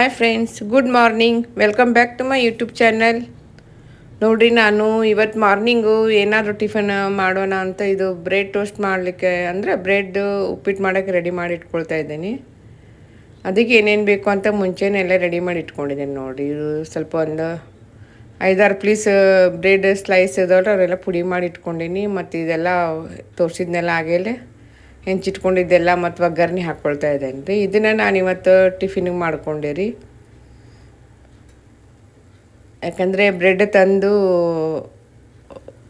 Hi friends good morning welcome back to my YouTube channel ನೋಡ್ರಿ ನಾನು ಇವತ್ತು morning ಏನಾದರೂ ಟಿಫನ್ ಮಾಡೋಣ ಅಂತ ಇದು ಬ್ರೆಡ್ ಟೋಸ್ಟ್ ಮಾಡಲಿಕ್ಕೆ ಅಂದರೆ ಬ್ರೆಡ್ ಉಪ್ಪಿಟ್ಟು ಮಾಡೋಕ್ಕೆ ರೆಡಿ ಮಾಡಿ ಇಟ್ಕೊಳ್ತಾ ಇದ್ದೀನಿ. ಅದಕ್ಕೆ ಏನೇನು ಬೇಕು ಅಂತ ಮುಂಚೆನೇ ಎಲ್ಲ ರೆಡಿ ಮಾಡಿ ಇಟ್ಕೊಂಡಿದ್ದೀನಿ ನೋಡಿ ಇದು ಸ್ವಲ್ಪ ಒಂದು ಐದಾರು ಪ್ಲೀಸ್ ಬ್ರೆಡ್ ಸ್ಲೈಸ್ ಇದಾವ್ರೆ ಅವರೆಲ್ಲ ಪುಡಿ ಮಾಡಿ ಇಟ್ಕೊಂಡೀನಿ. ಮತ್ತು ಇದೆಲ್ಲ ತೋರಿಸಿದ್ನೆಲ್ಲ ಆಗೇಲೆ ಹೆಂಚಿಟ್ಕೊಂಡಿದ್ದೆಲ್ಲ ಮತ್ತು ಒಗ್ಗರಣೆ ಹಾಕ್ಕೊಳ್ತಾ ಇದ್ದೇನೆ ರೀ ಇದನ್ನು ನಾನು ಇವತ್ತು ಟಿಫಿನಿಗೆ ಮಾಡ್ಕೊಂಡೆ ರೀ. ಯಾಕಂದರೆ ಬ್ರೆಡ್ ತಂದು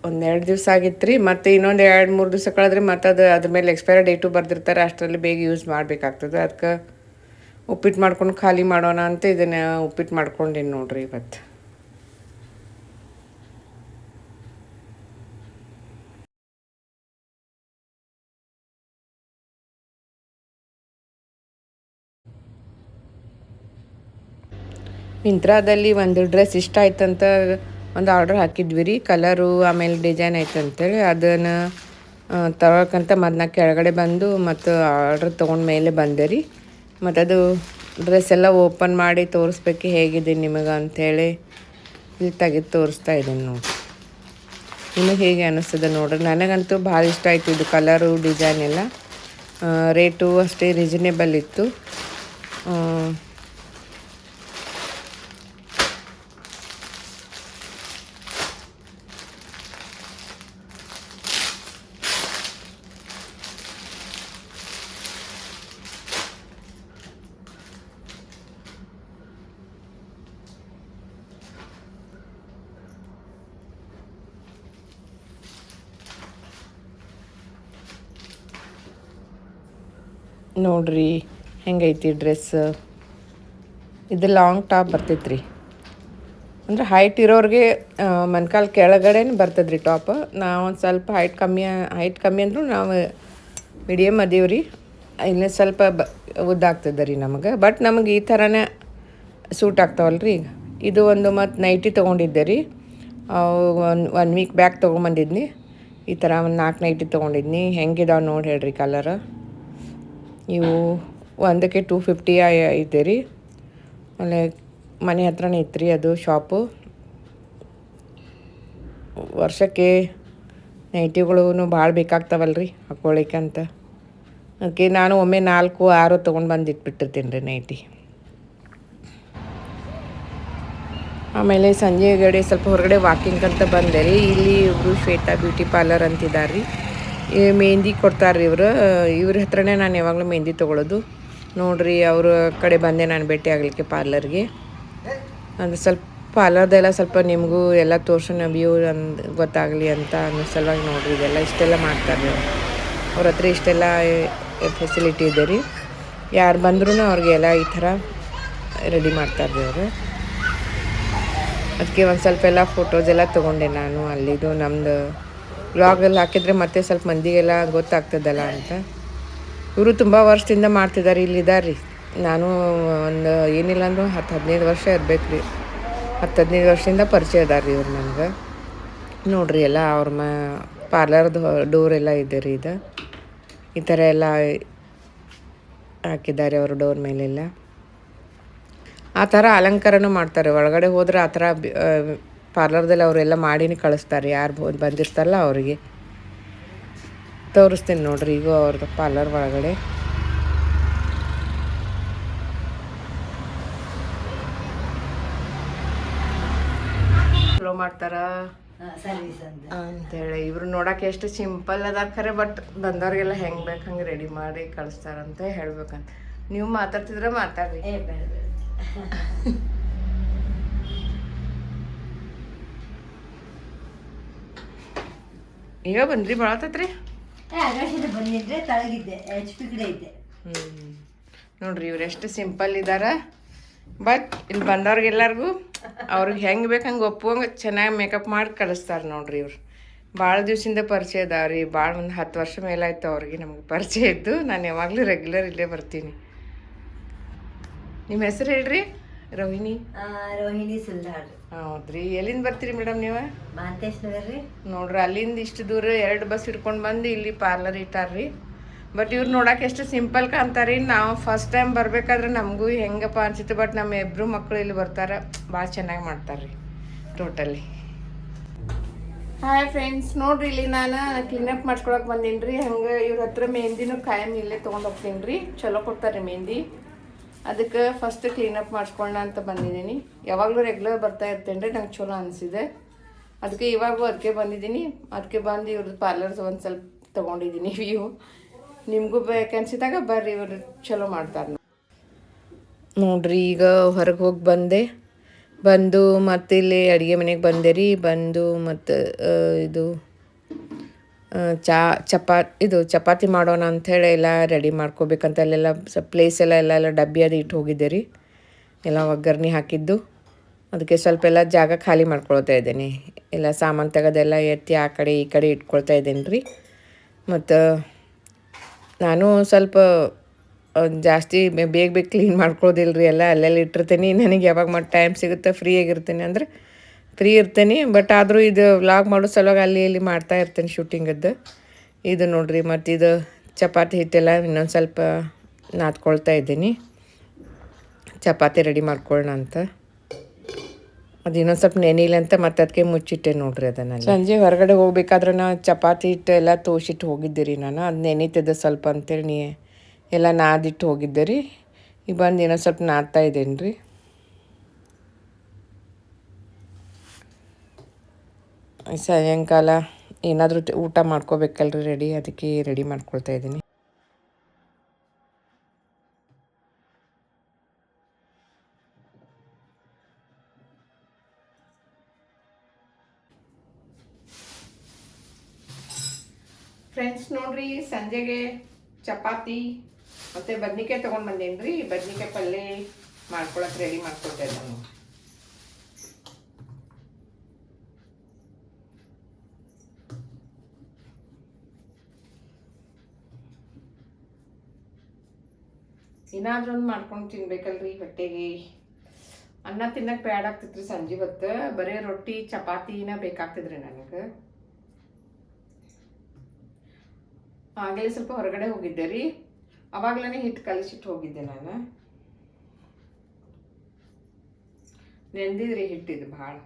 ಒಂದೆರಡು ದಿವಸ ಆಗಿತ್ತು ರೀ. ಮತ್ತು ಇನ್ನೊಂದು ಎರಡು ಮೂರು ದಿವಸ ಕಳೆದ್ರೆ ಮತ್ತು ಅದು ಅದ್ರ ಮೇಲೆ ಎಕ್ಸ್ಪೈರ್ ಡೇಟು ಬರ್ದಿರ್ತಾರೆ, ಅಷ್ಟರಲ್ಲಿ ಬೇಗ ಯೂಸ್ ಮಾಡಬೇಕಾಗ್ತದೆ. ಅದಕ್ಕೆ ಉಪ್ಪಿಟ್ಟು ಮಾಡ್ಕೊಂಡು ಖಾಲಿ ಮಾಡೋಣ ಅಂತ ಇದನ್ನು ಉಪ್ಪಿಟ್ಟು ಮಾಡ್ಕೊಂಡೇನು ನೋಡಿರಿ ಇವತ್ತು. ಮಿಂತ್ರಾದಲ್ಲಿ ಒಂದು ಡ್ರೆಸ್ ಇಷ್ಟ ಆಯ್ತಂತ ಒಂದು ಆರ್ಡ್ರ್ ಹಾಕಿದ್ವಿ ರೀ. ಕಲರು ಆಮೇಲೆ ಡಿಸೈನ್ ಐತಂತೇಳಿ ಅದನ್ನು ತಗೊಳಕಂತ ಮತ್ತು ನಾ ಕೆಳಗಡೆ ಬಂದು ಮತ್ತು ಆರ್ಡ್ರ್ ತೊಗೊಂಡ ಮೇಲೆ ಬಂದೆ ರೀ. ಮತ್ತು ಅದು ಡ್ರೆಸ್ ಎಲ್ಲ ಓಪನ್ ಮಾಡಿ ತೋರಿಸ್ಬೇಕು ಹೇಗಿದೆ ನಿಮಗೆ ಅಂಥೇಳಿ ಇಲ್ಲಿ ತೆಗೆದು ತೋರಿಸ್ತಾ ಇದ್ದೀನಿ ನೋಡಿ. ನಿಮಗೆ ಹೇಗೆ ಅನ್ನಿಸ್ತದೆ ನೋಡ್ರಿ. ನನಗಂತೂ ಭಾಳ ಇಷ್ಟ ಆಯಿತು ಇದು ಕಲರು ಡಿಸೈನ್ ಎಲ್ಲ. ರೇಟು ಅಷ್ಟೇ ರೀಸನೇಬಲ್ ಇತ್ತು. ನೋಡ್ರಿ, ಹೆಂಗೈತಿ ಡ್ರೆಸ್ ಇದು ಲಾಂಗ್ ಟಾಪ್ ಬರ್ತೈತೆ ರೀ ಅಂದ್ರೆ ಹೈಟ್ ಇರೋರಿಗೆ ಮೊಣ್ಕಾಲು ಕೆಳಗಡೆ ಬರ್ತದೆ ಟಾಪ್ ನಾವು ಒಂದು ಸ್ವಲ್ಪ ಹೈಟ್ ಕಮ್ಮಿ ಹೈಟ್ ಕಮ್ಮಿ ಅಂದರೂ ನಾವು ಮೀಡಿಯಮ್ ಅದೀವಿ ರೀ ಇನ್ನೂ ಸ್ವಲ್ಪ ಬ ಉದ್ದಾಗ್ತದೆ ರೀ ನಮಗೆ. ಬಟ್ ನಮಗೆ ಈ ಥರನೇ ಸೂಟ್ ಆಗ್ತಾವಲ್ಲ ರೀ ಇದು ಒಂದು ಮತ್ತು ನೈಟಿ ತೊಗೊಂಡಿದ್ದೆ ರೀ ಒನ್ ಒನ್ ವೀಕ್ ಬ್ಯಾಕ್ ತೊಗೊಂಬಂದಿದ್ನಿ. ಈ ಥರ ಒಂದು ನಾಲ್ಕು ನೈಟಿ ತೊಗೊಂಡಿದ್ನಿ. ಹೆಂಗಿದಾವೆ ನೋಡಿ ಹೇಳ್ರಿ ಕಲರ್ ಇವು ಒಂದಕ್ಕೆ ಟೂ ಫಿಫ್ಟಿ ಐತೆ ರೀ ಆಮೇಲೆ ಮನೆ ಹತ್ರನೇ ಇತ್ತು ರೀ ಅದು ಶಾಪು ವರ್ಷಕ್ಕೆ ನೈಟಿಗಳು ಭಾಳ ಬೇಕಾಗ್ತಾವಲ್ಲ ರೀ ಹಾಕ್ಕೊಳ್ಳಿಕ್ಕೆ ಅಂತ. ಅದಕ್ಕೆ ನಾನು ಒಮ್ಮೆ ನಾಲ್ಕು, ಆರು ತೊಗೊಂಡು ಬಂದು ಇಟ್ಬಿಟ್ಟಿರ್ತೀನಿ ರೀ ನೈಟಿ ಆಮೇಲೆ ಸಂಜೆ ಗಡೆ ಸ್ವಲ್ಪ ಹೊರಗಡೆ ವಾಕಿಂಗ್ ಅಂತ ಬಂದೆ ರೀ. ಇಲ್ಲಿ ಇವರು ಶ್ವೇತಾ ಬ್ಯೂಟಿ ಪಾರ್ಲರ್ ಅಂತಿದ್ದಾರೆ ರೀ. ಮೆಹಂದಿ ಕೊಡ್ತಾರೆ ಇವರು. ಇವ್ರ ಹತ್ರನೇ ನಾನು ಯಾವಾಗಲೂ ಮೆಹಂದಿ ತೊಗೊಳೋದು. ನೋಡ್ರಿ, ಅವ್ರ ಕಡೆ ಬಂದೆ ನಾನು ಭೇಟಿ ಆಗಲಿಕ್ಕೆ ಪಾರ್ಲರ್ಗೆ. ಅದು ಸ್ವಲ್ಪ ಪಾರ್ಲರ್ದೆಲ್ಲ ಸ್ವಲ್ಪ ನಿಮಗೂ ಎಲ್ಲ ತೋರ್ಸೋಣ ವ್ಯೂ ಅಂದ್ ಗೊತ್ತಾಗಲಿ ಅಂತ ಅನ್ನೋ ಸಲುವಾಗಿ ನೋಡ್ರಿ, ಇದೆಲ್ಲ ಇಷ್ಟೆಲ್ಲ ಮಾಡ್ತಾರೆ ಅವ್ರ. ಹತ್ರ ಇಷ್ಟೆಲ್ಲ ಫೆಸಿಲಿಟಿ ಇದೆ ರೀ. ಯಾರು ಬಂದ್ರೂ ಅವ್ರಿಗೆಲ್ಲ ಈ ಥರ ರೆಡಿ ಮಾಡ್ತಾರೆ ರೀ ಅವರು. ಅದಕ್ಕೆ ಒಂದು ಸ್ವಲ್ಪ ಎಲ್ಲ ಫೋಟೋಸ್ ಎಲ್ಲ ತೊಗೊಂಡೆ ನಾನು ಅಲ್ಲಿದು ನಮ್ಮದು ಬ್ಲಾಗಲ್ಲಿ ಹಾಕಿದರೆ ಮತ್ತೆ ಸ್ವಲ್ಪ ಮಂದಿಗೆಲ್ಲ ಗೊತ್ತಾಗ್ತದಲ್ಲ ಅಂತ. ಇವರು ತುಂಬ ವರ್ಷದಿಂದ ಮಾಡ್ತಿದ್ದಾರೆ ಇಲ್ಲಿದ್ದಾರೆ ನಾನು ಒಂದು ಏನಿಲ್ಲ ಅಂದರೂ ಹತ್ತು ಹದಿನೈದು ವರ್ಷ ಇರಬೇಕು ರೀ ಹತ್ತು ಹದಿನೈದು ವರ್ಷದಿಂದ ಪರಿಚಯ ಅದಾರ ರೀ ಇವ್ರು ನನಗೆ. ನೋಡ್ರಿ ಎಲ್ಲ ಅವ್ರ ಮ ಪಾರ್ಲರ್ದು ಡೋರ್ ಎಲ್ಲ ಇದೆ ರೀ ಇದು. ಈ ಥರ ಎಲ್ಲ ಹಾಕಿದ್ದಾರೆ ಅವರು ಡೋರ್ ಮೇಲೆಲ್ಲ. ಆ ಥರ ಅಲಂಕಾರನೂ ಮಾಡ್ತಾರೆ. ಒಳಗಡೆ ಹೋದರೆ ಆ ಥರ ಪಾರ್ಲರ್ದಲ್ಲಿ ಅವರೆಲ್ಲ ಮಾಡಿನೇ ಕಳಿಸ್ತಾರೆ. ಯಾರು ಬಂದಿರ್ತಾರಲ್ಲ ಅವರಿಗೆ. ತೋರಿಸ್ತೀನಿ ನೋಡ್ರಿ ಈಗ ಅವ್ರದ್ದು ಪಾರ್ಲರ್ ಒಳಗಡೆ. ಚಲೋ ಮಾಡ್ತಾರ? ಅಂತೇಳಿ. ಇವ್ರು ನೋಡಕ್ಕೆ ಎಷ್ಟು ಸಿಂಪಲ್ ಅದಾರ ಖರೆ ಬಟ್ ಬಂದವ್ರಿಗೆಲ್ಲ ಹೆಂಗ್ ಬೇಕು ಹಂಗೆ ರೆಡಿ ಮಾಡಿ ಕಳಿಸ್ತಾರಂತ ಹೇಳ್ಬೇಕಂತ. ನೀವು ಮಾತಾಡ್ತಿದ್ರೆ ಮಾತಾಡ್ರಿ ಏ ಬೇಡ ಬೇಡ ಈಗ ಬಂದ್ರಿ ಆಗಸ್ಟ್ ಬಂದಿದ್ರೆ ತಳಗಿದ್ದೆ ಎಚ್ ಪಿ ಕಡೆ ಇದ್ದೆ. ಹ್ಮ್ ನೋಡ್ರಿ ಇವ್ರು ಎಷ್ಟು ಸಿಂಪಲ್ ಇದ್ದಾರೆ ಬಟ್ ಇಲ್ಲಿ ಬಂದವ್ರಿಗೆಲ್ಲರಿಗೂ ಅವ್ರಿಗೆ ಹೆಂಗೆ ಬೇಕು ಹಂಗೆ ಒಪ್ಪುವಂಗೆ ಚೆನ್ನಾಗಿ ಮೇಕಪ್ ಮಾಡಿ ಕಳಿಸ್ತಾರೆ ನೋಡ್ರಿ ಇವ್ರು. ಭಾಳ ದಿವ್ಸದಿಂದ ಪರಿಚಯ ಅದಾವ್ರಿ ಭಾಳ ಒಂದು ಹತ್ತು ವರ್ಷ ಮೇಲಾಯ್ತು ಅವ್ರಿಗೆ ನಮ್ಗೆ ಪರಿಚಯ ಇದ್ದು. ನಾನು ಯಾವಾಗಲೂ ರೆಗ್ಯುಲರ್ ಇಲ್ಲೇ ಬರ್ತೀನಿ. ನಿಮ್ಮ ಹೆಸರು ಹೇಳ್ರಿ? ರೋಹಿಣಿ? ರೋಹಿಣಿ ಸುಲ್ದಾರ್ ಹೌದ್ರಿ. ಎಲ್ಲಿಂದ ಬರ್ತೀರಿ ಮೇಡಮ್ ನೀವು? ನಗರ್ ರೀ. ನೋಡ್ರಿ ಅಲ್ಲಿಂದ ಇಷ್ಟು ದೂರ ಎರಡು ಬಸ್ ಹಿಡ್ಕೊಂಡು ಬಂದು ಇಲ್ಲಿ ಪಾರ್ಲರ್ ಇಟ್ಟಾರ್ರಿ. ಬಟ್ ಇವ್ರು ನೋಡಕ್ಕೆ ಎಷ್ಟು ಸಿಂಪಲ್ ಕಾಣ್ತಾರೆ ನಾವು ಫಸ್ಟ್ ಟೈಮ್ ಬರಬೇಕಾದ್ರೆ ನಮಗೂ ಹೆಂಗಪ್ಪ ಅನ್ಸುತ್ತೆ ಬಟ್ ನಮ್ಮ ಇಬ್ಬರು ಮಕ್ಕಳು ಇಲ್ಲಿ ಬರ್ತಾರೆ. ಭಾಳ ಚೆನ್ನಾಗಿ ಮಾಡ್ತಾರ್ರಿ ಟೋಟಲಿ ಹಾಯ್ ಫ್ರೆಂಡ್ಸ್ ನೋಡ್ರಿ ಇಲ್ಲಿ ನಾನು ಕ್ಲೀನಪ್ ಮಾಡ್ಕೊಳಕ್ ಬಂದೀನಿ ರೀ ಹಂಗೆ ಇವ್ರ ಹತ್ರ ಮೆಹಂದಿನೂ ಕಾಯಂ ಇಲ್ಲೇ ತೊಗೊಂಡು ಹೋಗ್ತೀನಿ ರೀ ಚಲೋ ಕೊಡ್ತಾರೆ ಮೆಹಂದಿ. ಅದಕ್ಕೆ ಫಸ್ಟ್ ಕ್ಲೀನಪ್ ಮಾಡಿಸ್ಕೊಳ್ಳೋಣ ಅಂತ ಬಂದಿದ್ದೀನಿ. ಯಾವಾಗಲೂ ರೆಗ್ಯುಲರ್ ಬರ್ತಾ ಇರ್ತೇನೆ ರೀ ನಂಗೆ ಚಲೋ ಅನಿಸಿದೆ. ಅದಕ್ಕೆ ಇವಾಗೂ ಅದಕ್ಕೆ ಬಂದಿದ್ದೀನಿ. ಅದಕ್ಕೆ ಬಂದು ಇವ್ರದ್ದು ಪಾರ್ಲರ್ಸ್ ಒಂದು ಸ್ವಲ್ಪ ತೊಗೊಂಡಿದ್ದೀನಿ ವ್ಯೂ ನಿಮಗೂ ಬೇಕನ್ಸಿದಾಗ ಬರ್ರಿ, ಇವರು ಚಲೋ ಮಾಡ್ತಾರೆ ನೋಡ್ರಿ, ಈಗ ಹೊರಗೆ ಹೋಗಿ ಬಂದೆ. ಬಂದು ಮತ್ತೆ ಇಲ್ಲಿ ಅಡುಗೆ ಮನೆಗೆ ಬಂದೆ ರೀ. ಬಂದು ಮತ್ತು ಇದು ಚಾ ಚಪಾ ಇದು ಚಪಾತಿ ಮಾಡೋಣ ಅಂಥೇಳಿ ಎಲ್ಲ ರೆಡಿ ಮಾಡ್ಕೋಬೇಕಂತ ಅಲ್ಲೆಲ್ಲ ಸ್ವಲ್ಪ ಪ್ಲೇಸ್ ಎಲ್ಲ ಎಲ್ಲ ಎಲ್ಲ ಡಬ್ಬಿ ಅದು ಇಟ್ಟು ಹೋಗಿದ್ದೆ ರೀ. ಎಲ್ಲ ಒಗ್ಗರಣೆ ಹಾಕಿದ್ದು. ಅದಕ್ಕೆ ಸ್ವಲ್ಪ ಎಲ್ಲ ಜಾಗ ಖಾಲಿ ಮಾಡ್ಕೊಳ್ತಾ ಇದ್ದೀನಿ. ಎಲ್ಲ ಸಾಮಾನು ತೆಗೆದೆಲ್ಲ ಎತ್ತಿ ಆ ಕಡೆ ಈ ಕಡೆ ಇಟ್ಕೊಳ್ತಾ ಇದ್ದೀನಿ ರೀ. ಮತ್ತು ನಾನು ಸ್ವಲ್ಪ ಜಾಸ್ತಿ ಬೇಗ ಬೇಗ ಕ್ಲೀನ್ ಮಾಡ್ಕೊಳ್ಳೋದಿಲ್ಲ ರೀ ಎಲ್ಲ. ಅಲ್ಲೆಲ್ಲ ಇಟ್ಟಿರ್ತೀನಿ. ನನಗೆ ಯಾವಾಗ ಮತ್ತೆ ಟೈಮ್ ಸಿಗುತ್ತೆ ಫ್ರೀ ಆಗಿರ್ತೀನಿ ಅಂದರೆ ಫ್ರೀ ಇರ್ತೇನೆ ಬಟ್ ಆದರೂ ಇದು ವ್ಲಾಗ್ ಮಾಡೋ ಸಲುವಾಗಿ ಅಲ್ಲಿ ಇಲ್ಲಿ ಮಾಡ್ತಾ ಇರ್ತೇನೆ ಶೂಟಿಂಗದ್ದು ಇದು ನೋಡ್ರಿ, ಮತ್ತು ಇದು ಚಪಾತಿ ಹಿಟ್ಟೆಲ್ಲ ಇನ್ನೊಂದು ಸ್ವಲ್ಪ ನಾದ್ಕೊಳ್ತಾ ಇದ್ದೀನಿ. ಚಪಾತಿ ರೆಡಿ ಮಾಡ್ಕೊಳ್ಳೋಣ ಅಂತ. ಅದು ಇನ್ನೊಂದು ಸ್ವಲ್ಪ ನೆನಿಲ್ಲ ಅಂತ ಮತ್ತೆ ಅದಕ್ಕೆ ಮುಚ್ಚಿಟ್ಟೆ ನೋಡ್ರಿ ಅದನ್ನು ಸಂಜೆ ಹೊರಗಡೆ ಹೋಗ್ಬೇಕಾದ್ರೆ ನಾ ಚಪಾತಿ ಹಿಟ್ಟು ಎಲ್ಲ ತೋಸಿಟ್ಟು ಹೋಗಿದ್ದೆ ರೀ ನಾನು. ಅದು ನೆನೀತಿದ್ದೆ ಸ್ವಲ್ಪ ಅಂತೇಳಿ ನೀ ಎಲ್ಲ ನಾದಿಟ್ಟು ಹೋಗಿದ್ದೆ ರೀ. ಈಗ ಬಂದು ಇನ್ನೊಂದು ಸ್ವಲ್ಪ ನಾದ್ತಾ ಇದ್ದೇನೆ ರೀ ಸಾಯಂಕಾಲ ಏನಾದರೂ ಊಟ ಮಾಡ್ಕೋಬೇಕಲ್ರಿ, ರೆಡಿ. ಅದಕ್ಕೆ ರೆಡಿ ಮಾಡ್ಕೊಳ್ತಾ ಇದ್ದೀನಿ. ಫ್ರೆಂಡ್ಸ್ ನೋಡ್ರಿ, ಸಂಜೆಗೆ ಚಪಾತಿ ಮತ್ತು ಬದ್ನಿಕಾಯಿ ತೊಗೊಂಡು ಬಂದೇನ್ರಿ? ಬದ್ನಿಕಾಯಿ ಪಲ್ಯ ಮಾಡ್ಕೊಳಕ್ಕೆ ರೆಡಿ ಮಾಡ್ಕೊಳ್ತಾ ಇದ್ದೆ ಏನಾದ್ರೂ ಒಂದು ಮಾಡ್ಕೊಂಡು ತಿನ್ಬೇಕಲ್ರಿ ಹೊಟ್ಟೆಗೆ. ಅನ್ನ ತಿನ್ನಕ್ಕೆ ಬ್ಯಾಡ ಆಗ್ತಿತ್ರಿ ಸಂಜೆ ಹೊತ್ತು. ಬರೀ ರೊಟ್ಟಿ, ಚಪಾತಿನ ಬೇಕಾಗ್ತಿದ್ರಿ ನನಗೆ. ಆಗಲೇ ಸ್ವಲ್ಪ ಹೊರಗಡೆ ಹೋಗಿದ್ದೆ ರೀ. ಅವಾಗ್ಲೇ ಹಿಟ್ಟು ಕಲಿಸಿಟ್ಟು ಹೋಗಿದ್ದೆ ನಾನು. ನೆಂದಿದ್ರಿ ಹಿಟ್ಟಿದ್ದು ಭಾಳ.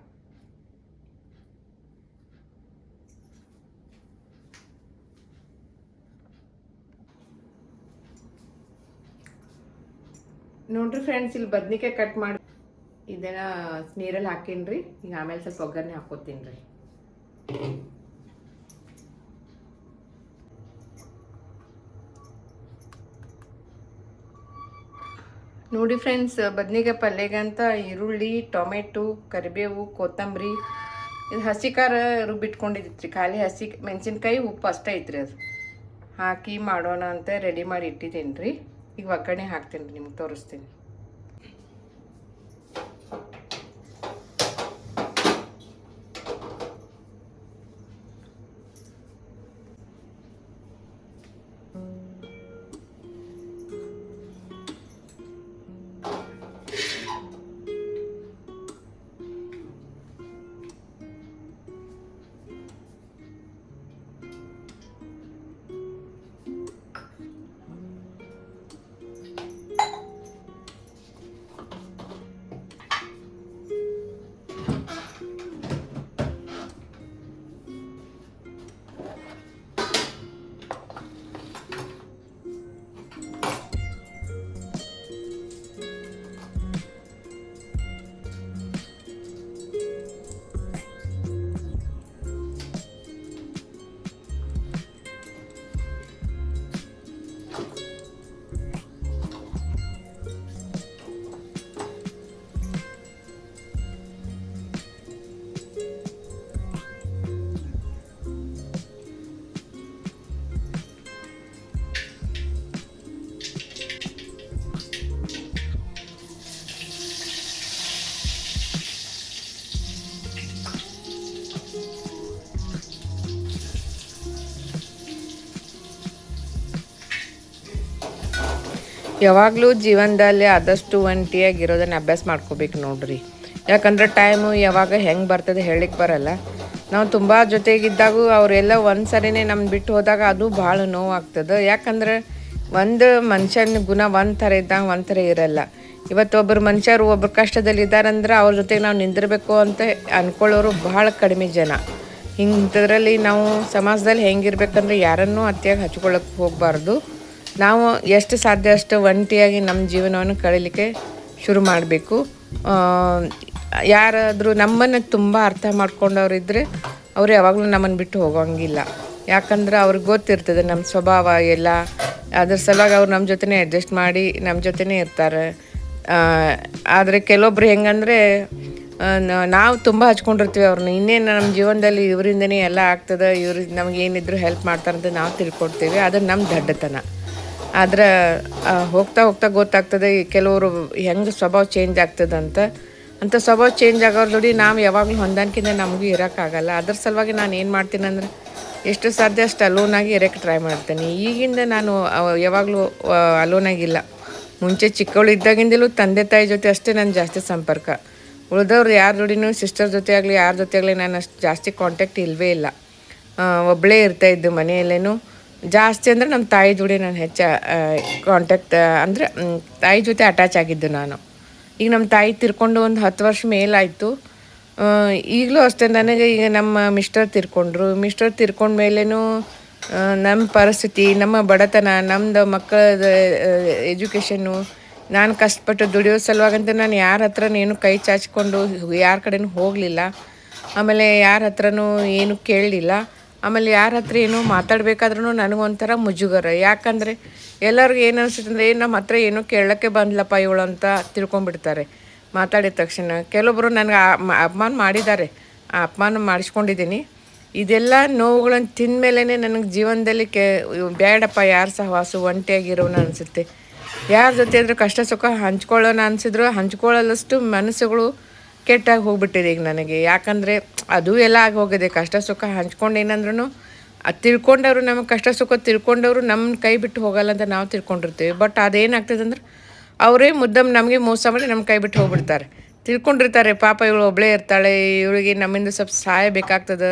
ನೋಡ್ರಿ ಫ್ರೆಂಡ್ಸ್ ಇಲ್ಲಿ ಬದ್ನಿಕಾಯಿ ಕಟ್ ಮಾಡಿ ಇದನ್ನ ನೀರಲ್ಲಿ ಹಾಕೀನಿ ಈಗ ಆಮೇಲೆ ಸ್ವಲ್ಪ ಒಗ್ಗರಣೆ ಹಾಕೋತೀನಿ ರೀ ನೋಡಿ ಫ್ರೆಂಡ್ಸ್ ಬದ್ನಿಕಾಯಿ ಪಲ್ಯಗಂತ ಈರುಳ್ಳಿ, ಟೊಮೆಟೊ, ಕರಿಬೇವು, ಕೊತ್ತಂಬರಿ, ಇದು ಹಸಿ ಖಾರ ರುಬ್ಬಿಟ್ಕೊಂಡಿದ್ದಿತ್ತು ರೀ ಖಾಲಿ ಹಸಿ ಮೆಣಸಿನ್ಕಾಯಿ, ಉಪ್ಪು ಅಷ್ಟೇ ಐತ್ರಿ ಅದು. ಹಾಕಿ ಮಾಡೋಣ ಅಂತ ರೆಡಿ ಮಾಡಿ ಇಟ್ಟಿದ್ದೀನಿ ರೀ ಈಗ ಒಗ್ಗರಣೆ ಹಾಕ್ತೀನಿ ರೀ ನಿಮ್ಗೆ ತೋರಿಸ್ತೀನಿ. ಯಾವಾಗಲೂ ಜೀವನದಲ್ಲಿ ಆದಷ್ಟು ಒಂಟಿಯಾಗಿರೋದನ್ನ ಅಭ್ಯಾಸ ಮಾಡ್ಕೋಬೇಕು ನೋಡ್ರಿ. ಯಾಕಂದ್ರೆ ಟೈಮು ಯಾವಾಗ ಹೆಂಗೆ ಬರ್ತದೆ ಹೇಳಿಕ್ಕೆ ಬರಲ್ಲ. ನಾವು ತುಂಬ ಜೊತೆಗಿದ್ದಾಗೂ ಅವರೆಲ್ಲ ಒಂದು ಸರಿನೇ ನಮ್ಮ ಬಿಟ್ಟು ಹೋದಾಗ ಅದು ಭಾಳ ನೋವಾಗ್ತದೆ. ಯಾಕಂದ್ರೆ ಒಂದು ಮನುಷ್ಯನ ಗುಣ ಒಂದು ಥರ ಇದ್ದಂಗೆ ಒಂದು ಥರ ಇರಲ್ಲ. ಇವತ್ತು ಒಬ್ಬರು ಮನುಷ್ಯರು ಒಬ್ಬರು ಕಷ್ಟದಲ್ಲಿ ಇದ್ದಾರಂದ್ರೆ ಅವ್ರ ಜೊತೆಗೆ ನಾವು ನಿಂದಿರಬೇಕು ಅಂತ ಅಂದ್ಕೊಳ್ಳೋರು ಭಾಳ ಕಡಿಮೆ ಜನ. ಇಂಥದ್ರಲ್ಲಿ ನಾವು ಸಮಾಜದಲ್ಲಿ ಹೆಂಗಿರ್ಬೇಕಂದ್ರೆ ಯಾರನ್ನೂ ಅತಿಯಾಗಿ ಹಚ್ಕೊಳ್ಳೋಕೆ ಹೋಗಬಾರ್ದು. ನಾವು ಎಷ್ಟು ಸಾಧ್ಯ ಅಷ್ಟು ಒಂಟಿಯಾಗಿ ನಮ್ಮ ಜೀವನವನ್ನು ಕಳೀಲಿಕ್ಕೆ ಶುರು ಮಾಡಬೇಕು. ಯಾರಾದರೂ ನಮ್ಮನ್ನು ತುಂಬ ಅರ್ಥ ಮಾಡ್ಕೊಂಡವ್ರು ಇದ್ದರೆ ಅವರು ಯಾವಾಗಲೂ ನಮ್ಮನ್ನು ಬಿಟ್ಟು ಹೋಗೋಂಗಿಲ್ಲ. ಯಾಕಂದ್ರೆ ಅವ್ರಿಗೆ ಗೊತ್ತಿರ್ತದೆ ನಮ್ಮ ಸ್ವಭಾವ ಎಲ್ಲ. ಅದ್ರ ಸಲುವಾಗಿ ಅವ್ರು ನಮ್ಮ ಜೊತೆನೇ ಅಡ್ಜಸ್ಟ್ ಮಾಡಿ ನಮ್ಮ ಜೊತೆನೇ ಇರ್ತಾರೆ. ಆದರೆ ಕೆಲವೊಬ್ರು ಹೆಂಗಂದರೆ ನಾವು ತುಂಬ ಹಚ್ಕೊಂಡಿರ್ತೀವಿ ಅವ್ರನ್ನ. ಇನ್ನೇನು ನಮ್ಮ ಜೀವನದಲ್ಲಿ ಇವರಿಂದನೇ ಎಲ್ಲ ಆಗ್ತದೆ, ಇವ್ರು ನಮಗೇನಿದ್ರು ಹೆಲ್ಪ್ ಮಾಡ್ತಾರಂತ ನಾವು ತಿಳ್ಕೊಡ್ತೀವಿ ಅದು ನಮ್ಮ ದಡ್ಡತನ. ಆದ್ರೆ ಹೋಗ್ತಾ ಹೋಗ್ತಾ ಗೊತ್ತಾಗ್ತದೆ ಕೆಲವರು ಹೆಂಗೆ ಸ್ವಭಾವ ಚೇಂಜ್ ಆಗ್ತದಂತ ಅಂತ. ಸ್ವಭಾವ ಚೇಂಜ್ ಆಗೋರ್ ಜೋಡಿ ನಾವು ಯಾವಾಗಲೂ ಹೊಂದಾಣಿಕೆಯಿಂದ ನಮಗೂ ಇರೋಕ್ಕಾಗಲ್ಲ ಅದ್ರ ಸಲುವಾಗಿ ನಾನು ಏನು ಮಾಡ್ತೀನಿ ಅಂದ್ರೆ, ಎಷ್ಟು ಸಾಧ್ಯ ಅಷ್ಟು ಅಲೋನಾಗಿ ಇರೋಕ್ಕೆ ಟ್ರೈ ಮಾಡ್ತೀನಿ. ಈಗಿಂದ ನಾನು ಯಾವಾಗಲೂ ಅಲೋನಾಗಿಲ್ಲ ಮುಂಚೆ ಚಿಕ್ಕವಳು ಇದ್ದಾಗಿಂದಲೂ ತಂದೆ ತಾಯಿ ಜೊತೆ ಅಷ್ಟೇ ನಾನು ಜಾಸ್ತಿ ಸಂಪರ್ಕ. ಉಳಿದವ್ರು ಯಾರ ಜೋಡಿನೂ ಸಿಸ್ಟರ್ ಜೊತೆ ಆಗಲಿ, ಯಾರ ಜೊತೆ ಆಗಲಿ ನಾನು ಅಷ್ಟು ಜಾಸ್ತಿ ಕಾಂಟ್ಯಾಕ್ಟ್ ಇಲ್ಲವೇ ಇಲ್ಲ. ಒಬ್ಬಳೇ ಇರ್ತಾ ಇದ್ದು ಮನೆಯಲ್ಲೇನು. ಜಾಸ್ತಿ ಅಂದರೆ ನಮ್ಮ ತಾಯಿ ಜೋಡಿ ನಾನು ಹೆಚ್ಚ ಕಾಂಟ್ಯಾಕ್ಟ್ ಅಂದರೆ ತಾಯಿ ಜೊತೆ ಅಟ್ಯಾಚ್ ಆಗಿದ್ದು ನಾನು. ಈಗ ನಮ್ಮ ತಾಯಿ ತಿರ್ಕೊಂಡು ಒಂದು ಹತ್ತು ವರ್ಷ ಮೇಲಾಯಿತು. ಈಗಲೂ ಅಷ್ಟೇ ನನಗೆ ಈಗ ನಮ್ಮ ಮಿಸ್ಟರ್ ತಿರ್ಕೊಂಡ್ರು. ಮಿಸ್ಟರ್ ತಿರ್ಕೊಂಡ ಮೇಲೇನು ನಮ್ಮ ಪರಿಸ್ಥಿತಿ, ನಮ್ಮ ಬಡತನ ನಮ್ಮದು ಮಕ್ಕಳದ ಎಜುಕೇಷನ್ನು ನಾನು ಕಷ್ಟಪಟ್ಟು ದುಡಿಯೋ ಸಲುವಾಗಂತ ನಾನು ಯಾರ ಹತ್ರ ಏನು ಕೈ ಚಾಚಿಕೊಂಡು ಯಾರ ಕಡೆನೂ ಹೋಗಲಿಲ್ಲ. ಆಮೇಲೆ ಯಾರ ಹತ್ರನೂ ಏನು ಕೇಳಲಿಲ್ಲ. ಆಮೇಲೆ ಯಾರ ಹತ್ರ ಏನೋ ಮಾತಾಡ್ಬೇಕಾದ್ರೂ ನನಗೊಂಥರ ಮುಜುಗರ. ಯಾಕಂದರೆ ಎಲ್ಲರಿಗೂ ಏನು ಅನಿಸುತ್ತೆ ಅಂದರೆ ಏನು ನಮ್ಮ ಹತ್ರ ಏನೋ ಕೇಳೋಕ್ಕೆ ಬಂದ್ಲಪ್ಪ ಇವಳು ಅಂತ ತಿಳ್ಕೊಂಬಿಡ್ತಾರೆ ಮಾತಾಡಿದ ತಕ್ಷಣ ಕೆಲವೊಬ್ಬರು ನನಗೆ ಅಪಮಾನ ಮಾಡಿದ್ದಾರೆ. ಆ ಅಪಮಾನ ಮಾಡಿಸ್ಕೊಂಡಿದ್ದೀನಿ. ಇದೆಲ್ಲ ನೋವುಗಳನ್ನು ತಿಂದಮೇಲೆ ನನಗೆ ಜೀವನದಲ್ಲಿ ಕೆ ಬೇಡಪ್ಪ ಯಾರ ಸಹವಾಸ, ಒಂಟಿಯಾಗಿರೋನ ಅನಿಸುತ್ತೆ. ಯಾರ ಜೊತೆ ಆದರೂ ಕಷ್ಟ ಸುಖ ಹಂಚ್ಕೊಳ್ಳೋಣ ಅನಿಸಿದ್ರು ಹಂಚ್ಕೊಳ್ಳಲ್ಲಷ್ಟು ಮನಸ್ಸುಗಳು ಕೆಟ್ಟಾಗಿ ಹೋಗ್ಬಿಟ್ಟಿದೆ ಈಗ ನನಗೆ. ಯಾಕಂದರೆ ಅದು ಎಲ್ಲ ಆಗಿ ಹೋಗಿದೆ. ಕಷ್ಟ ಸುಖ ಹಂಚ್ಕೊಂಡು ಏನಂದ್ರೂ ಅದು ತಿಳ್ಕೊಂಡವರು ನಮಗೆ ಕಷ್ಟ ಸುಖ ತಿಳ್ಕೊಂಡವರು ನಮ್ಮ ಕೈ ಬಿಟ್ಟು ಹೋಗಲ್ಲ ಅಂತ ನಾವು ತಿಳ್ಕೊಂಡಿರ್ತೀವಿ. ಬಟ್ ಅದೇನಾಗ್ತದೆ ಅಂದ್ರೆ ಅವರೇ ಮುದ್ದಮ್ ನಮಗೆ ಮೋಸ ಮಾಡಿ ನಮ್ಮ ಕೈ ಬಿಟ್ಟು ಹೋಗ್ಬಿಡ್ತಾರೆ. ತಿಳ್ಕೊಂಡಿರ್ತಾರೆ, ಪಾಪ ಇವಳು ಒಬ್ಬಳೇ ಇರ್ತಾಳೆ, ಇವಳಿಗೆ ನಮ್ಮಿಂದ ಸ್ವಲ್ಪ ಸಹಾಯ ಬೇಕಾಗ್ತದೆ,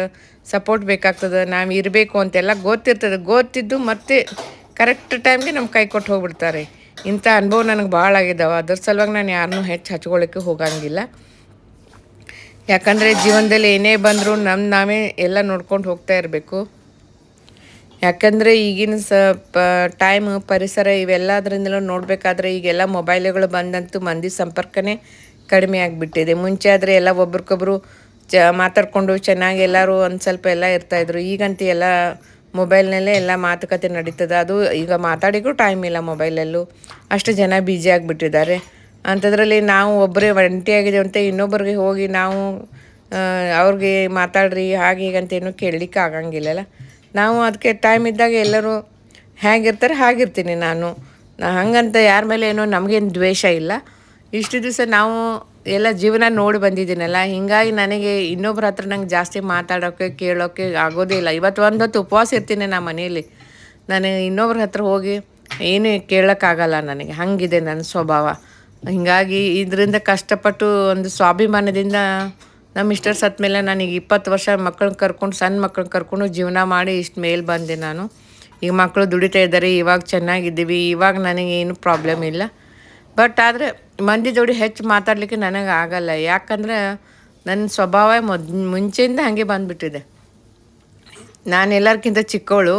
ಸಪೋರ್ಟ್ ಬೇಕಾಗ್ತದೆ, ನಾವು ಇರಬೇಕು ಅಂತೆಲ್ಲ ಗೊತ್ತಿರ್ತದೆ. ಗೊತ್ತಿದ್ದು ಮತ್ತೆ ಕರೆಕ್ಟ್ ಟೈಮ್ಗೆ ನಮ್ಮ ಕೈ ಕೊಟ್ಟು ಹೋಗ್ಬಿಡ್ತಾರೆ. ಇಂಥ ಅನುಭವ ನನಗೆ ಭಾಳ ಆಗಿದ್ದಾವೆ ಅದ್ರ ಸಲುವಾಗಿ ನಾನು ಯಾರನ್ನೂ ಹೆಚ್ಚು ಹಚ್ಕೊಳ್ಳೋಕ್ಕೆ ಹೋಗಂಗಿಲ್ಲ. ಯಾಕಂದರೆ ಜೀವನದಲ್ಲಿ ಏನೇ ಬಂದರೂ ನಮ್ಮ ನಾವೇ ಎಲ್ಲ ನೋಡ್ಕೊಂಡು ಹೋಗ್ತಾ ಇರಬೇಕು. ಯಾಕಂದರೆ ಈಗಿನ ಸ ಪ ಟೈಮ್ ಪರಿಸರ ಇವೆಲ್ಲದರಿಂದಲೂ ನೋಡಬೇಕಾದ್ರೆ ಈಗೆಲ್ಲ ಮೊಬೈಲ್ಗಳು ಬಂದಂತೂ ಮಂದಿ ಸಂಪರ್ಕನೇ ಕಡಿಮೆ ಆಗಿಬಿಟ್ಟಿದೆ. ಮುಂಚೆ ಆದರೆ ಎಲ್ಲ ಒಬ್ರಿಗೊಬ್ರು ಚ ಮಾತಾಡಿಕೊಂಡು ಚೆನ್ನಾಗಿ ಎಲ್ಲರೂ ಒಂದು ಸ್ವಲ್ಪ ಎಲ್ಲ ಇರ್ತಾಯಿದ್ರು ಈಗಂತೂ ಎಲ್ಲ ಮೊಬೈಲ್ನಲ್ಲೇ ಎಲ್ಲ ಮಾತುಕತೆ ನಡೀತದೆ. ಅದು ಈಗ ಮಾತಾಡಿಗೂ ಟೈಮ್ ಇಲ್ಲ ಮೊಬೈಲಲ್ಲೂ ಅಷ್ಟು ಜನ ಬ್ಯುಸಿ ಆಗಿಬಿಟ್ಟಿದ್ದಾರೆ. ಅಂಥದ್ರಲ್ಲಿ ನಾವು ಒಬ್ಬರೇ ಒಂಟಿಯಾಗಿದ್ದೇವೆ ಅಂತ ಇನ್ನೊಬ್ಬರಿಗೆ ಹೋಗಿ ನಾವು ಅವ್ರಿಗೆ ಮಾತಾಡ್ರಿ, ಹಾಗೆ ಹೀಗೆ ಅಂತ ಏನೂ ಕೇಳಲಿಕ್ಕೆ ಆಗಂಗಿಲ್ಲಲ್ಲ. ನಾವು ಅದಕ್ಕೆ ಟೈಮ್ ಇದ್ದಾಗ ಎಲ್ಲರೂ ಹೇಗಿರ್ತಾರೆ ಹಾಗಿರ್ತೀನಿ ನಾನು. ಹಂಗಂತ ಯಾರ ಮೇಲೆ ಏನೋ ನಮಗೇನು ದ್ವೇಷ ಇಲ್ಲ. ಇಷ್ಟು ದಿವಸ ನಾವು ಎಲ್ಲ ಜೀವನ ನೋಡಿ ಬಂದಿದ್ದೀನಲ್ಲ, ಹೀಗಾಗಿ ನನಗೆ ಇನ್ನೊಬ್ರ ಹತ್ರ ನಂಗೆ ಜಾಸ್ತಿ ಮಾತಾಡೋಕ್ಕೆ ಕೇಳೋಕ್ಕೆ ಆಗೋದೇ ಇಲ್ಲ. ಇವತ್ತು ಒಂದು ಹೊತ್ತು ಉಪವಾಸ ಇರ್ತೀನಿ ನಾ ಮನೆಯಲ್ಲಿ. ನಾನು ಇನ್ನೊಬ್ರ ಹತ್ರ ಹೋಗಿ ಏನು ಕೇಳೋಕ್ಕಾಗಲ್ಲ ನನಗೆ. ಹಾಗಿದೆ ನನ್ನ ಸ್ವಭಾವ. ಹೀಗಾಗಿ ಇದರಿಂದ ಕಷ್ಟಪಟ್ಟು ಒಂದು ಸ್ವಾಭಿಮಾನದಿಂದ ನಮ್ಮ ಇಷ್ಟರ್ ಸತ್ತ ಮೇಲೆ ನನಗೆ ಇಪ್ಪತ್ತು ವರ್ಷ ಮಕ್ಕಳನ್ನ ಕರ್ಕೊಂಡು, ಸಣ್ಣ ಮಕ್ಕಳನ್ನ ಕರ್ಕೊಂಡು ಜೀವನ ಮಾಡಿ ಇಷ್ಟು ಮೇಲೆ ಬಂದೆ ನಾನು. ಈಗ ಮಕ್ಕಳು ದುಡಿತಾ ಇದ್ದಾರೆ, ಇವಾಗ ಚೆನ್ನಾಗಿದ್ದೀವಿ, ಇವಾಗ ನನಗೆ ಏನು ಪ್ರಾಬ್ಲಮ್ ಇಲ್ಲ. ಬಟ್ ಆದರೆ ಮಂದಿ ಜೋಡಿ ಹೆಚ್ಚು ಮಾತಾಡಲಿಕ್ಕೆ ನನಗೆ ಆಗಲ್ಲ. ಯಾಕಂದ್ರೆ ನನ್ನ ಸ್ವಭಾವ ಮೊದ್, ಮುಂಚೆಯಿಂದ ಹಾಗೆ ಬಂದುಬಿಟ್ಟಿದೆ. ನಾನು ಎಲ್ಲರಿಗಿಂತ ಚಿಕ್ಕವಳು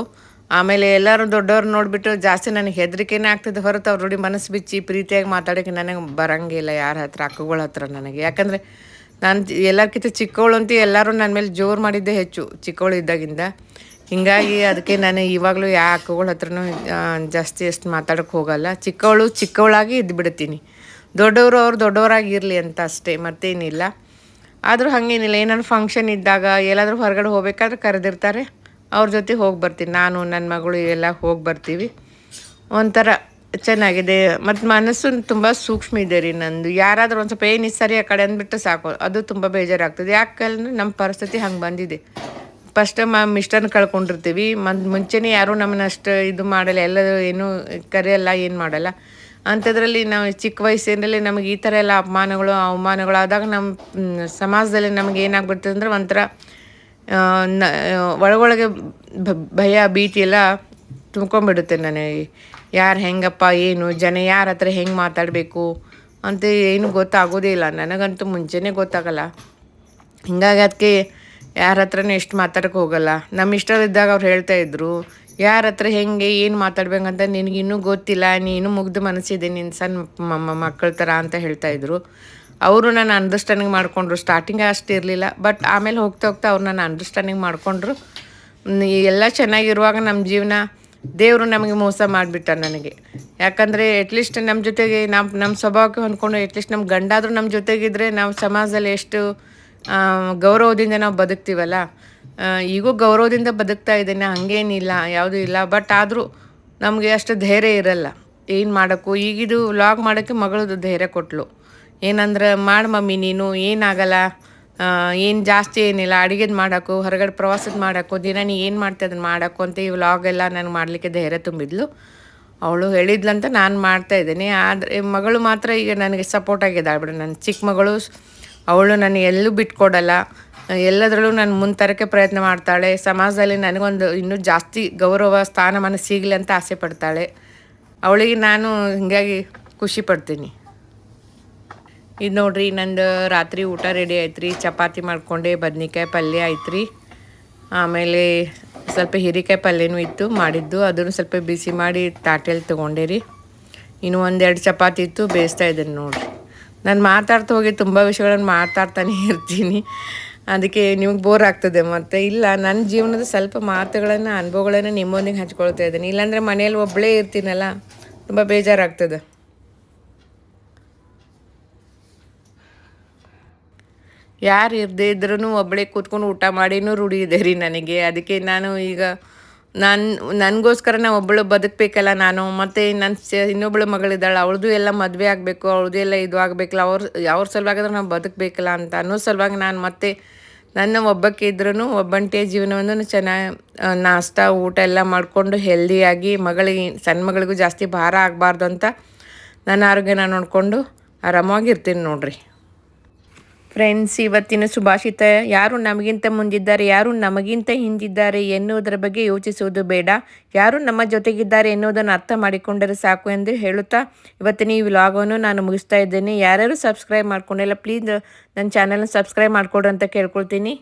ಆಮೇಲೆ ಎಲ್ಲರೂ ದೊಡ್ಡವ್ರು ನೋಡಿಬಿಟ್ಟು ಜಾಸ್ತಿ ನನಗೆ ಹೆದರಿಕೆನೇ ಆಗ್ತದೆ ಹೊರತು ಅವ್ರ ನೋಡಿ ಮನಸ್ಸು ಬಿಚ್ಚಿ ಪ್ರೀತಿಯಾಗಿ ಮಾತಾಡೋಕ್ಕೆ ನನಗೆ ಬರಂಗಿಲ್ಲ ಯಾರ ಹತ್ರ ಅಕ್ಕಗಳ ಹತ್ರ ನನಗೆ. ಯಾಕಂದರೆ ನಾನು ಎಲ್ಲರಿಗಿಂತ ಚಿಕ್ಕವಳು ಅಂತ ಎಲ್ಲರೂ ನನ್ನ ಮೇಲೆ ಜೋರು ಮಾಡಿದ್ದೆ ಹೆಚ್ಚು ಚಿಕ್ಕವಳು ಇದ್ದಾಗಿಂದ. ಹೀಗಾಗಿ ಅದಕ್ಕೆ ನಾನು ಇವಾಗಲೂ ಯಾವ ಅಕ್ಕಗಳ ಹತ್ರನೂ ಜಾಸ್ತಿ ಅಷ್ಟು ಮಾತಾಡೋಕ್ಕೆ ಹೋಗಲ್ಲ. ಚಿಕ್ಕವಳು ಚಿಕ್ಕವಳಾಗಿ ಇದ್ದು ಬಿಡ್ತೀನಿ. ದೊಡ್ಡವರು ಅವ್ರು ದೊಡ್ಡವರಾಗಿ ಇರಲಿ ಅಂತ ಅಷ್ಟೇ, ಮತ್ತೇನಿಲ್ಲ. ಆದರೂ ಹಾಗೇನಿಲ್ಲ, ಏನಾದ್ರು ಫಂಕ್ಷನ್ ಇದ್ದಾಗ, ಎಲ್ಲಾದರೂ ಹೊರಗಡೆ ಹೋಗ್ಬೇಕಾದ್ರೆ ಕರೆದಿರ್ತಾರೆ. ಅವ್ರ ಜೊತೆ ಹೋಗಿ ಬರ್ತೀನಿ. ನಾನು ನನ್ನ ಮಗಳು ಎಲ್ಲ ಹೋಗಿ ಬರ್ತೀವಿ. ಒಂಥರ ಚೆನ್ನಾಗಿದೆ. ಮತ್ತು ಮನಸ್ಸು ತುಂಬ ಸೂಕ್ಷ್ಮ ಇದೆ ರೀ ನಂದು. ಯಾರಾದರೂ ಒಂದು ಸ್ವಲ್ಪ ಏನು ಸರಿ ಆ ಕಡೆ ಅಂದ್ಬಿಟ್ಟು ಸಾಕು. ಅದು ತುಂಬ ಬೇಜಾರಾಗ್ತದೆ. ಯಾಕಂದ್ರೆ ನಮ್ಮ ಪರಿಸ್ಥಿತಿ ಹಂಗೆ ಬಂದಿದೆ. ಫಸ್ಟ್ ಮ ಮಿಸ್ಟರ್ನ ಕಳ್ಕೊಂಡಿರ್ತೀವಿ. ಮತ್ತು ಮುಂಚೆನೇ ಯಾರೂ ನಮ್ಮನ್ನ ಅಷ್ಟು ಇದು ಮಾಡಲ್ಲ. ಎಲ್ಲರೂ ಏನು ಕರೆಯಲ್ಲ, ಏನು ಮಾಡಲ್ಲ. ಅಂಥದ್ರಲ್ಲಿ ನಾವು ಚಿಕ್ಕ ವಯಸ್ಸಿನಲ್ಲಿ ನಮಗೆ ಈ ಥರ ಎಲ್ಲ ಅಪಮಾನಗಳು, ಅವಮಾನಗಳು ಆದಾಗ ನಮ್ಮ ಸಮಾಜದಲ್ಲಿ ನಮಗೆ ಏನಾಗ್ಬಿಡ್ತದೆ ಅಂದ್ರೆ ಒಂಥರ ಒಳಗೊಳಗೆ ಭಯ, ಭೀತಿ ಎಲ್ಲ ತುಂಬ್ಕೊಂಡ್ಬಿಡುತ್ತೆ ನನಗೆ. ಯಾರು ಹೆಂಗಪ್ಪ, ಏನು, ಜನ ಯಾರ ಹತ್ರ ಹೆಂಗೆ ಮಾತಾಡಬೇಕು ಅಂತ ಏನು ಗೊತ್ತಾಗೋದೇ ಇಲ್ಲ. ನನಗಂತೂ ಮುಂಚೆನೇ ಗೊತ್ತಾಗಲ್ಲ. ಹಿಂಗಾಗಿ ಅದಕ್ಕೆ ಯಾರ ಹತ್ರನೂ ಎಷ್ಟು ಮಾತಾಡೋಕೆ ಹೋಗಲ್ಲ. ನಮ್ಮ ಇಷ್ಟದಿದ್ದಾಗ ಅವ್ರು ಹೇಳ್ತಾ ಇದ್ರು, ಯಾರ ಹತ್ರ ಹೆಂಗೆ, ಏನು ಮಾತಾಡ್ಬೇಕಂತ ನಿನಗೆ ಇನ್ನೂ ಗೊತ್ತಿಲ್ಲ. ನೀನು ಮುಗ್ದು ಮನಸ್ಸಿದೆ ನಿನ್ನ ಸಣ್ಣ ಮಕ್ಕಳ ಥರ ಅಂತ ಹೇಳ್ತಾ ಇದ್ರು. ಅವರು ನನ್ನ ಅಂಡರ್ಸ್ಟ್ಯಾಂಡಿಂಗ್ ಮಾಡಿಕೊಂಡ್ರು. ಸ್ಟಾರ್ಟಿಂಗ್ ಅಷ್ಟು ಇರಲಿಲ್ಲ. ಬಟ್ ಆಮೇಲೆ ಹೋಗ್ತಾ ಹೋಗ್ತಾ ಅವ್ರು ನನ್ನ ಅಂಡರ್ಸ್ಟ್ಯಾಂಡಿಂಗ್ ಮಾಡಿಕೊಂಡ್ರು. ಎಲ್ಲ ಚೆನ್ನಾಗಿರುವಾಗ ನಮ್ಮ ಜೀವನ ದೇವರು ನಮಗೆ ಮೋಸ ಮಾಡಿಬಿಟ್ಟ ನನಗೆ. ಯಾಕಂದರೆ ಅಟ್ಲೀಸ್ಟ್ ನಮ್ಮ ಜೊತೆಗೆ ನಮ್ಮ ನಮ್ಮ ಸ್ವಭಾವಕ್ಕೆ ಹೊಂದ್ಕೊಂಡು ಅಟ್ಲೀಸ್ಟ್ ನಮ್ಮ ಗಂಡಾದರೂ ನಮ್ಮ ಜೊತೆಗಿದ್ರೆ ನಾವು ಸಮಾಜದಲ್ಲಿ ಎಷ್ಟು ಗೌರವದಿಂದ ನಾವು ಬದುಕ್ತೀವಲ್ಲ. ಈಗೂ ಗೌರವದಿಂದ ಬದುಕ್ತಾ ಇದ್ದೇನೆ. ಹಾಗೇನಿಲ್ಲ, ಯಾವುದೂ ಇಲ್ಲ. ಬಟ್ ಆದರೂ ನಮಗೆ ಅಷ್ಟು ಧೈರ್ಯ ಇರಲ್ಲ. ಏನು ಮಾಡೋಕ್ಕೂ. ಈಗಿದು ವ್ಲಾಗ್ ಮಾಡೋಕ್ಕೆ ಮಗಳದು ಧೈರ್ಯ ಕೊಟ್ಲು. ಏನಂದ್ರೆ, ಮಾಡು ಮಮ್ಮಿ, ನೀನು ಏನಾಗಲ್ಲ. ಏನು ಜಾಸ್ತಿ ಏನಿಲ್ಲ. ಅಡುಗೆದು ಮಾಡೋಕ್ಕೂ ಹೊರಗಡೆ ಪ್ರವಾಸದ ಮಾಡೋಕ್ಕೂ ದಿನ ನೀ ಏನು ಮಾಡ್ತೀಯ ಅದನ್ನು ಮಾಡೋಕ್ಕೂ ಅಂತ ಈ ವ್ಲಾಗ್ ಎಲ್ಲ ನನಗೆ ಮಾಡಲಿಕ್ಕೆ ಧೈರ್ಯ ತುಂಬಿದ್ಲು. ಅವಳು ಹೇಳಿದ್ಲಂತ ನಾನು ಮಾಡ್ತಾ ಇದ್ದೀನಿ. ಆದರೆ, ಮಗಳು ಮಾತ್ರ ಈಗ ನನಗೆ ಸಪೋರ್ಟ್ ಆಗಿದ್ದಾಳೆ ಬಿಡು. ನನ್ನ ಚಿಕ್ಕ ಮಗಳು, ಅವಳು ನಾನು ಎಲ್ಲೂ ಬಿಟ್ಕೊಡಲ್ಲ. ಎಲ್ಲದರಲ್ಲೂ ನಾನು ಮುಂತರಕ್ಕೆ ಪ್ರಯತ್ನ ಮಾಡ್ತಾಳೆ. ಸಮಾಜದಲ್ಲಿ ನನಗೊಂದು ಇನ್ನೂ ಜಾಸ್ತಿ ಗೌರವ, ಸ್ಥಾನಮಾನ ಸಿಗಲಿ ಅಂತ ಆಸೆ ಪಡ್ತಾಳೆ. ಅವಳಿಗೆ ನಾನು ಹೀಗಾಗಿ ಖುಷಿ ಪಡ್ತೀನಿ. ಇದು ನೋಡ್ರಿ, ನಂದು ರಾತ್ರಿ ಊಟ ರೆಡಿ ಆಯ್ತು ಚಪಾತಿ ಮಾಡ್ಕೊಂಡೆ, ಬದ್ನಿಕಾಯಿ ಪಲ್ಯ ಆಯ್ತು ಆಮೇಲೆ ಸ್ವಲ್ಪ ಹೀರೆಕಾಯಿ ಪಲ್ಯನೂ ಇತ್ತು, ಮಾಡಿದ್ದು. ಅದನ್ನು ಸ್ವಲ್ಪ ಬಿಸಿ ಮಾಡಿ ತಾಟೆಯಲ್ಲಿ ತೊಗೊಂಡೆ ರೀ. ಇನ್ನು ಒಂದೆರಡು ಚಪಾತಿ ಇತ್ತು, ಬೇಯಿಸ್ತಾ ಇದ್ದೀನಿ ನೋಡ್ರಿ. ನಾನು ಮಾತಾಡ್ತಾ ಹೋಗಿ ತುಂಬ ವಿಷಯಗಳನ್ನು ಮಾತಾಡ್ತಾನೆ ಇರ್ತೀನಿ. ಅದಕ್ಕೆ ನಿಮಗೆ ಬೋರ್ ಆಗ್ತದೆ ಮತ್ತು. ಇಲ್ಲ ನನ್ನ ಜೀವನದ ಸ್ವಲ್ಪ ಮಾತುಗಳನ್ನು, ಅನುಭವಗಳನ್ನು ನಿಮ್ಮೊಂದಿಗೆ ಹಂಚ್ಕೊಳ್ತಾ ಇದ್ದೀನಿ. ಇಲ್ಲಾಂದರೆ ಮನೇಲಿ ಒಬ್ಬಳೇ ಇರ್ತೀನಲ್ಲ, ತುಂಬ ಬೇಜಾರಾಗ್ತದೆ. ಯಾರು ಇರದೇ ಇದ್ರೂ ಒಬ್ಬಳೇ ಕೂತ್ಕೊಂಡು ಊಟ ಮಾಡಿನೂ ರೂಢಿ ಇದೆ ರೀ ನನಗೆ. ಅದಕ್ಕೆ ನಾನು ಈಗ ನಾನು, ನನಗೋಸ್ಕರ ನಾನು ಒಬ್ಬಳು ಬದುಕಬೇಕಲ್ಲ ನಾನು, ಮತ್ತು ನನ್ನ ಸ ಇನ್ನೊಬ್ಬಳು ಮಗಳಿದ್ದಾಳೆ, ಅವಳದು ಎಲ್ಲ ಮದುವೆ ಆಗಬೇಕು, ಅವಳದು ಎಲ್ಲ ಇದು ಆಗಬೇಕಲ್ಲ, ಅವ್ರ ಅವ್ರ ಸಲುವಾಗಿದ್ರೆ ನಾವು ಬದುಕಬೇಕಲ್ಲ ಅಂತ ಅನ್ನೋ ಸಲುವಾಗಿ ನಾನು ಮತ್ತೆ ನನ್ನ ಒಬ್ಬಕ್ಕೆ ಇದ್ರೂ ಒಬ್ಬಂಟಿಯ ಜೀವನವನ್ನು ಚೆನ್ನಾಗಿ ನಾಷ್ಟ, ಊಟ ಎಲ್ಲ ಮಾಡಿಕೊಂಡು ಹೆಲ್ದಿಯಾಗಿ ಮಗಳಿಗೆ ಸಣ್ಣ ಮಗಳಿಗೂ ಜಾಸ್ತಿ ಭಾರ ಆಗಬಾರ್ದು ಅಂತ ನನ್ನ ಆರೋಗ್ಯನ ನೋಡಿಕೊಂಡು ಆರಾಮಾಗಿರ್ತೀನಿ ನೋಡ್ರಿ. ಫ್ರೆಂಡ್ಸ್ ಇವತ್ತಿನ ಸುಭಾಷಿತ ಯಾರು ನಮಗಿಂತ ಮುಂದಿದ್ದಾರೆ, ಯಾರು ನಮಗಿಂತ ಹಿಂದಿದ್ದಾರೆ ಎನ್ನುವುದರ ಬಗ್ಗೆ ಯೋಚಿಸುವುದು ಬೇಡ. ಯಾರು ನಮ್ಮ ಜೊತೆಗಿದ್ದಾರೆ ಎನ್ನುವುದನ್ನು ಅರ್ಥ ಮಾಡಿಕೊಂಡರೆ ಸಾಕು ಎಂದು ಹೇಳುತ್ತಾ ಇವತ್ತಿನ ಈ ವ್ಲಾಗನ್ನು ನಾನು ಮುಗಿಸ್ತಾ ಇದ್ದೇನೆ. ಯಾರ್ಯಾರು ಸಬ್ಸ್ಕ್ರೈಬ್ ಮಾಡ್ಕೊಂಡಿಲ್ಲ ಪ್ಲೀಸ್ ನನ್ನ ಚಾನಲ್ನ ಸಬ್ಸ್ಕ್ರೈಬ್ ಮಾಡಿಕೊಡ್ರಿ ಅಂತ ಕೇಳ್ಕೊಳ್ತೀನಿ.